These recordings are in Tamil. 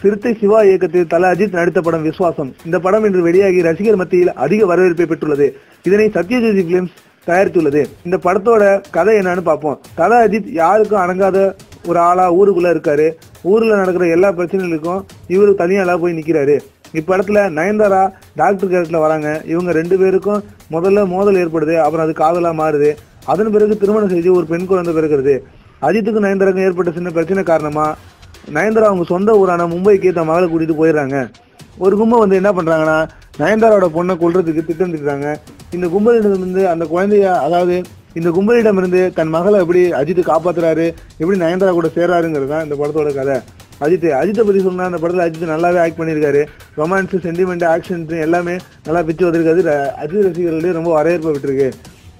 சிறுத்தை சிவா இயக்கத்தில் தல அஜித் நடித்த படம் விசுவாசம் இந்த படம் இன்று வெளியாகி ரசிகர் மத்தியில் அதிக வரவேற்பை பெற்றுள்ளது. இதனை சத்யஜோதி பிலிம்ஸ் தயாரித்துள்ளது. இந்த படத்தோட கதை என்னன்னு பார்ப்போம். தல அஜித் யாருக்கும் அணங்காத ஒரு ஆளா ஊருக்குள்ள இருக்காரு. ஊர்ல நடக்கிற எல்லா பிரச்சனைகளுக்கும் இவரு தனியாளா போய் நிக்கிறாரு. இப்படத்துல நயன்தாரா டாக்டர் கேரக்டர்ல வராங்க. இவங்க ரெண்டு பேருக்கும் முதல்ல மோதல் ஏற்படுது அப்புறம் அது காதலா மாறுது. அதன் பிறகு திருமணம் செய்து ஒரு பெண் குழந்தை பிறகுறது அஜித்துக்கு நயன்தாராக்கும் ஏற்பட்ட சின்ன பிரச்சனை காரணமா நயன்தாரா அவங்க சொந்த ஊரான மும்பைக்கு தன் மகளை கூட்டிட்டு போயிடுறாங்க. ஒரு கும்பல் வந்து என்ன பண்றாங்கன்னா நயன்தாராவோட பொண்ணை கொள்றதுக்கு திட்டம் திட்டுறாங்க இந்த கும்பலிடமிருந்து அந்த குழந்தைய அதாவது இந்த கும்பலிடமிருந்து தன் மகளை எப்படி அஜித் காப்பாத்துறாரு எப்படி நயன்தாரா கூட சேராருங்கிறது தான் இந்த படத்தோட கதை. அஜித் அஜித்தை பத்தி சொன்னா அந்த படத்துல அஜித் நல்லாவே ஆக்ட் பண்ணியிருக்காரு. ரொமான்ஸ் சென்டிமெண்ட் ஆக்ஷன் எல்லாமே நல்லா பிச்சு வந்திருக்காது ர- அஜித் ரசிகர்களுடைய ரொம்ப வரவேற்பு விட்டுருக்கு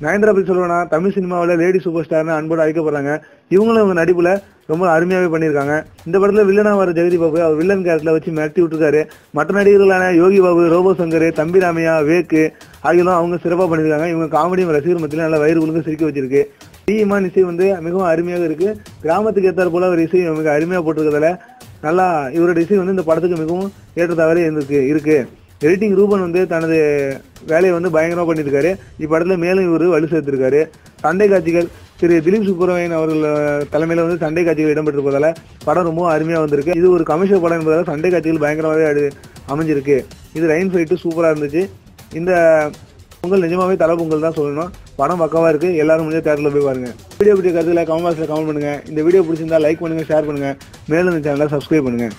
நயன்தாரா பத்தி சொல்லுவேன்னா தமிழ் சினிமாவில் லேடி சூப்பர் ஸ்டார்னு அன்போடு அழைக்கப்படுறாங்க. இவங்களும் இவங்க நடிப்புல ரொம்ப அருமையாகவே பண்ணியிருக்காங்க. இந்த படத்தில் வில்லனா வர ஜெகதி பாபு அவர் வில்லன் கேரக்டரில் வச்சு மிரட்டி விட்டுருக்காரு. மற்ற நடிகர்களான யோகி பாபு ரோபோ சங்கர் தம்பி ராமையா வேக்கு ஆகியோரும் அவங்க சிறப்பாக பண்ணியிருக்காங்க. இவங்க காமெடியும் ரசிகர் மத்தியில் நல்லா வயிறு உழுங்க சிரிக்க வச்சிருக்கு. டி இமான் இசை வந்து மிகவும் அருமையாக இருக்கு. கிராமத்துக்கு ஏற்றாற் போல ஒரு இசை மிக அருமையாக போட்டிருக்கிறதுல நல்லா இவரோட இசை வந்து இந்த படத்துக்கு மிகவும் ஏற்றதாகவே இருந்திருக்கு இருக்கு. எடிட்டிங் ரூபன் வந்து தனது வேலையை வந்து பயங்கரமாக பண்ணியிருக்காரு. இப்படத்தில் மேலும் இவர் வலு சேர்த்திருக்காரு. சண்டை காட்சிகள் திரு திலீப் சுப்புரமணியன் அவர்கள் தலைமையில் வந்து சண்டை காட்சிகள் இடம்பெற்றிருப்பதால படம் ரொம்ப அருமையாக வந்திருக்கு. இது ஒரு கமர்ஷியல் படம் என்பதால் சண்டை காட்சிகள் பயங்கரமாகவே அது அமைஞ்சிருக்கு. இது ரைன் ஃபைட்டு சூப்பராக இருந்துச்சு. இந்த பொங்கல் நிஜமாவே தலை பொங்கல் தான் சொல்லணும். படம் பக்கவாக இருக்குது எல்லாரும் முடிஞ்ச தேட்டரில் போய் பாருங்க. வீடியோ பிடிச்ச கருத்துல கமெண்ட் பாக்ஸில் கமெண்ட் பண்ணுங்கள் இந்த வீடியோ பிடிச்சிருந்தா லைக் பண்ணுங்கள் ஷேர் பண்ணுங்கள் மேலும் இந்த சேனலை சப்ஸ்கிரைப் பண்ணுங்கள்